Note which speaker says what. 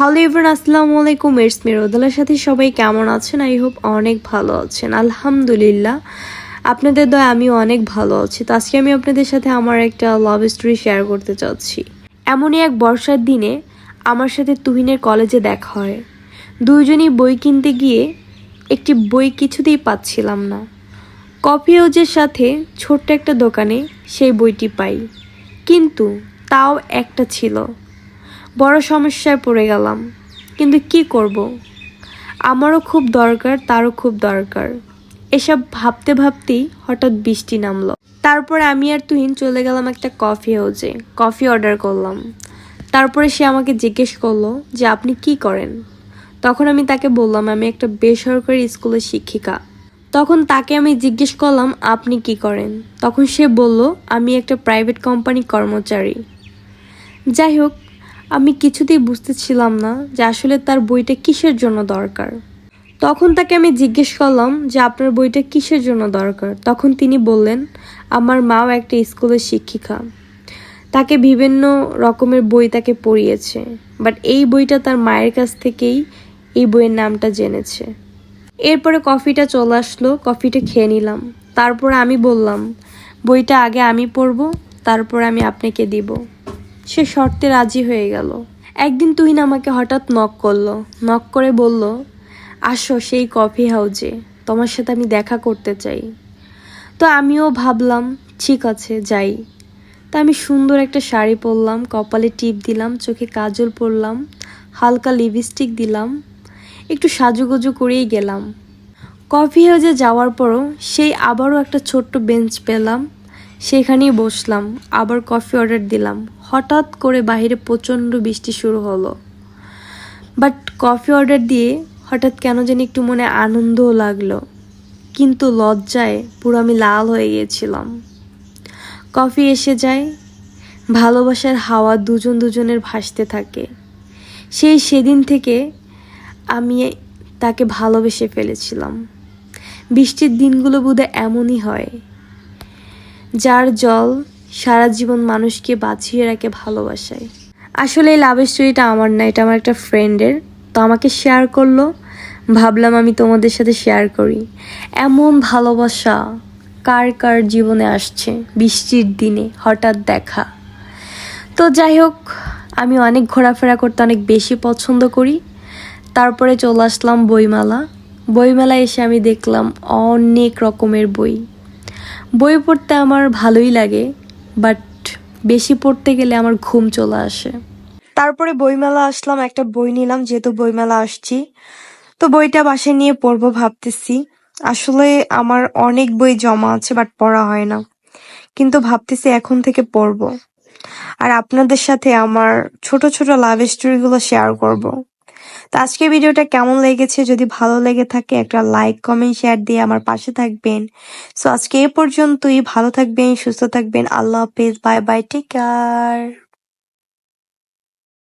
Speaker 1: Hello everyone আসসালামু আলাইকুম। It's me রোদালার সাথে সবাই কেমন আছেন? আই হোপ অনেক ভালো আছেন। আলহামদুলিল্লাহ, আপনাদের দয়, আমিও অনেক ভালো আছি। তো আজকে আমি আপনাদের সাথে আমার একটা লাভ স্টোরি শেয়ার করতে চাচ্ছি। এমনই এক বর্ষার দিনে আমার সাথে তুহিনের কলেজে দেখা হয়। দুইজনই বই কিনতে গিয়ে একটি বই কিছুতেই পাচ্ছিলাম না। কফি হাউজের সাথে ছোট্ট একটা দোকানে সেই বইটি পাই। কিন্তু তাও একটা ছিল। বড় সমস্যায় পড়ে গেলাম। কিন্তু কি করব? আমারও খুব দরকার, তারও খুব দরকার। এসব ভাবতে ভাবতেই হঠাৎ বৃষ্টি নামলো। তারপরে আমি আর তুহিন চলে গেলাম একটা কফি হাউজে কফি অর্ডার করলাম। তারপরে সে আমাকে জিজ্ঞেস করল যে, আপনি কি করেন? তখন আমি তাকে বললাম, আমি একটা বেসরকারি স্কুলের শিক্ষিকা। তখন তাকে আমি জিজ্ঞেস করলাম, আপনি কি করেন? তখন সে বলল, আমি একটা প্রাইভেট কোম্পানি কর্মচারী। যাই হোক আমি কিছুতেই বুঝতেছিলাম না যে আসলে তার বইটা কিসের জন্য দরকার। তখন তাকে আমি জিজ্ঞেস করলাম যে আপনার বইটা কিসের জন্য দরকার? তখন তিনি বললেন, আমার মাও একটা স্কুলের শিক্ষিকা। তাকে বিভিন্ন রকমের বই তাকে পড়িয়েছে বাট এই বইটা তার মায়ের কাছ থেকেই এই বইয়ের নামটা জেনেছে। এরপরে কফিটা চলে আসলো, কফিটা খেয়ে নিলাম। তারপরে আমি বললাম, বইটা আগে আমি পড়ব, তারপর আমি আপনাকে দিব। সে শর্তে রাজি হয়ে গেল। একদিন তুহিন আমাকে হঠাৎ নক করল। নক করে বলল, আসো সেই কফি হাউজে তোমার সাথে আমি দেখা করতে চাই। তো আমিও ভাবলাম, ঠিক আছে, যাই। তা আমি সুন্দর একটা শাড়ি পরলাম, কপালে টিপ দিলাম, চোখে কাজল পরলাম, হালকা লিপস্টিক দিলাম, একটু সাজুগুজু করেই গেলাম। কফি হাউজে যাওয়ার পরও সেই আবারও একটা ছোট্ট বেঞ্চ পেলাম, সেখানেই বসলাম, আবার কফি অর্ডার দিলাম। হঠাৎ করে বাইরে প্রচণ্ড বৃষ্টি শুরু হলো। বাট কফি অর্ডার দিয়ে হঠাৎ কেন যেন একটু মনে আনন্দও লাগল। কিন্তু লজ্জায় পুরো আমি লাল হয়ে গিয়েছিলাম। কফি এসে যায়, ভালোবাসার হাওয়া দুজন দুজনের ভাসতে থাকে। সেই সেদিন থেকে আমি তাকে ভালোবেসে ফেলেছিলাম। বৃষ্টির দিনগুলো বোধহয় এমনই হয়। যার জল সারা জীবন মানুষকে বাঁচিয়ে রাখে ভালোবাসায়। আসলে এই লাভ স্টোরিটা আমার না, এটা আমার একটা ফ্রেন্ডের তো আমাকে শেয়ার করল। ভাবলাম আমি তোমাদের সাথে শেয়ার করি। এমন ভালোবাসা কার কার জীবনে আসছে বৃষ্টির দিনে, হঠাৎ দেখা। তো যাই হোক, আমি অনেক ঘোরাফেরা করতে অনেক বেশি পছন্দ করি। তারপরে চলে আসলাম বইমেলা। বইমেলায় এসে আমি দেখলাম অনেক রকমের বই। বই পড়তে আমার ভালোই লাগে। বাট বেশি পড়তে গেলে আমার ঘুম চলে আসে। তারপরে বইমেলা আসলাম, একটা বই নিলাম, যেহেতু বইমেলা আসছি। তো বইটা বাসায় নিয়ে পড়ব ভাবতেছি। আসলে আমার অনেক বই জমা আছে, বাট পড়া হয় না। কিন্তু ভাবতেছি এখন থেকে পড়ব। আর আপনাদের সাথে আমার ছোট ছোট লাভ স্টোরিগুলো শেয়ার করব। তো আজকে ভিডিওটা কেমন লেগেছে? যদি ভালো লেগে থাকে, একটা লাইক কমেন্ট শেয়ার দিয়ে আমার পাশে থাকবেন। সো আজকে এ পর্যন্তই। ভালো থাকবেন, সুস্থ থাকবেন। আল্লাহ হাফিজ। Bye bye take care